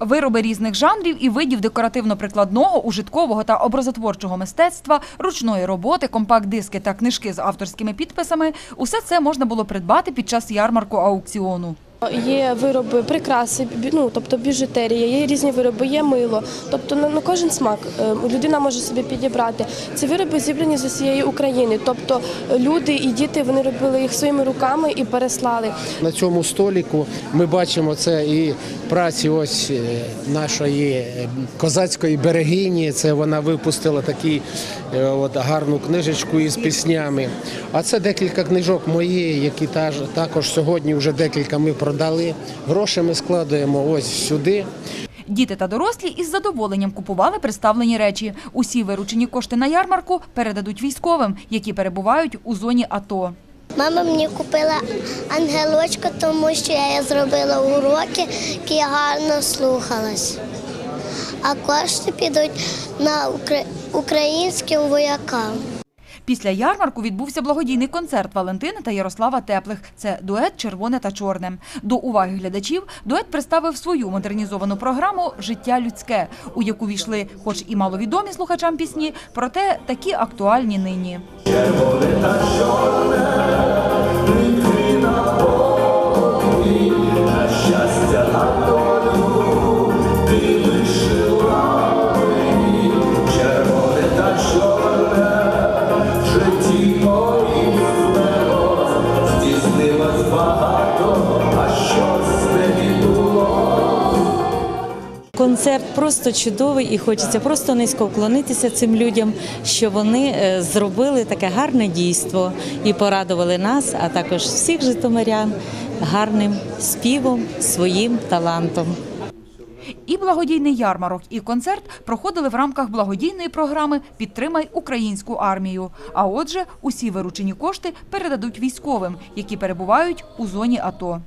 Вироби різних жанрів і видів декоративно-прикладного, ужиткового та образотворчого мистецтва, ручної роботи, компакт-диски та книжки з авторськими підписами – усе це можна було придбати під час ярмарку аукціону. Є вироби, прикраси, ну тобто біжутерія, є різні вироби, є мило. Тобто на, кожен смак е, людина може собі підібрати. Ці вироби зібрані з усієї України. Тобто люди і діти вони робили їх своїми руками і переслали. На цьому століку ми бачимо це і праці ось е, нашої е, козацької берегині. Це вона випустила е, от гарну книжечку із піснями. А це декілька книжок мої, які також сьогодні вже декілька ми продали. Гроші ми складаємо ось сюди. Діти та дорослі із задоволенням купували представлені речі. Усі виручені кошти на ярмарку передадуть військовим, які перебувають у зоні АТО. Мама мені купила ангелочка, тому що я зробила уроки, які я гарно слухалась. А кошти підуть на укра- українським воякам. Після ярмарку відбувся благодійний концерт Валентини та Ярослава Теплих. Це дует Червоне та чорне. До уваги глядачів дует представив свою модернізовану програму Життя людське, у яку війшли, хоч і маловідомі слухачам пісні, проте такі актуальні нині. Концерт просто чудовий і хочеться просто низько вклонитися цим людям, що вони е, зробили таке гарне дійство і порадували нас, а також всіх житомирян гарним співом, своїм талантом. І благодійний ярмарок, і концерт проходили в рамках благодійної програми Підтримай українську армію. А отже, усі виручені кошти передадуть військовим, які перебувають у зоні АТО.